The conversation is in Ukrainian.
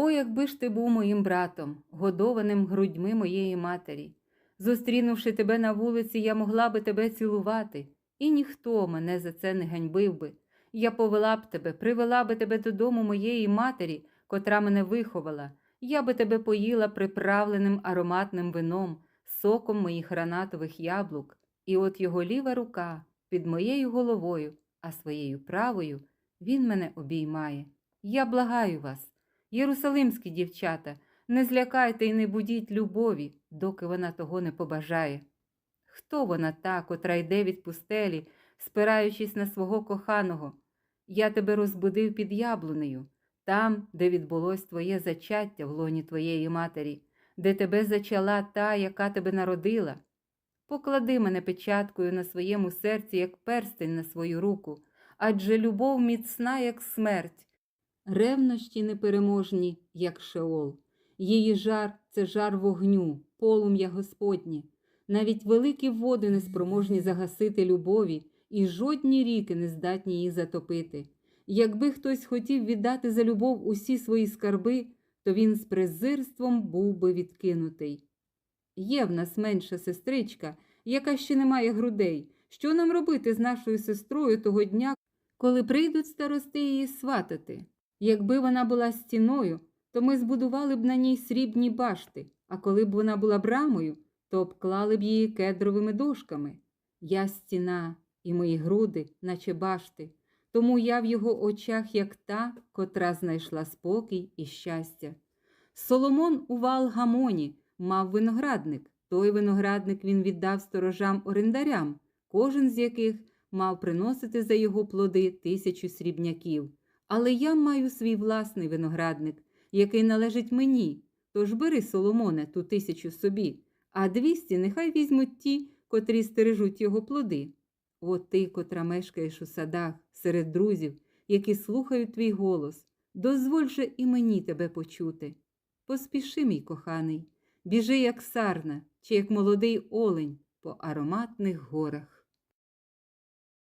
О, якби ж ти був моїм братом, годованим грудьми моєї матері. Зустрінувши тебе на вулиці, я могла би тебе цілувати, і ніхто мене за це не ганьбив би. Я повела б тебе, привела би тебе додому моєї матері, котра мене виховала. Я би тебе поїла приправленим ароматним вином, соком моїх гранатових яблук, і от його ліва рука під моєю головою, а своєю правою він мене обіймає. Я благаю вас, єрусалимські дівчата, не злякайте і не будіть любові, доки вона того не побажає. Хто вона та, котра йде від пустелі, спираючись на свого коханого? Я тебе розбудив під яблунею, там, де відбулось твоє зачаття в лоні твоєї матері, де тебе зачала та, яка тебе народила. Поклади мене печаткою на своєму серці, як перстень на свою руку, адже любов міцна, як смерть, ревнощі непереможні, як шеол. Її жар це жар вогню, полум'я Господнє. Навіть великі води не спроможні загасити любові, і жодні ріки не здатні її затопити. Якби хтось хотів віддати за любов усі свої скарби, то він з презирством був би відкинутий. Є в нас менша сестричка, яка ще не має грудей. Що нам робити з нашою сестрою того дня, коли прийдуть старости її сватати? Якби вона була стіною, то ми збудували б на ній срібні башти, а коли б вона була брамою, то обклали б її кедровими дошками. Я стіна, і мої груди, наче башти, тому я в його очах, як та, котра знайшла спокій і щастя. Соломон у Валгамоні мав виноградник. Той виноградник він віддав сторожам орендарям, кожен з яких мав приносити за його плоди тисячу срібняків. Але я маю свій власний виноградник, який належить мені. Тож бери, Соломоне, ту тисячу собі, а двісті нехай візьмуть ті, котрі стережуть його плоди. О ти, котра мешкаєш у садах, серед друзів, які слухають твій голос, дозволь же і мені тебе почути. Поспіши, мій коханий, біжи, як сарна, чи як молодий олень по ароматних горах.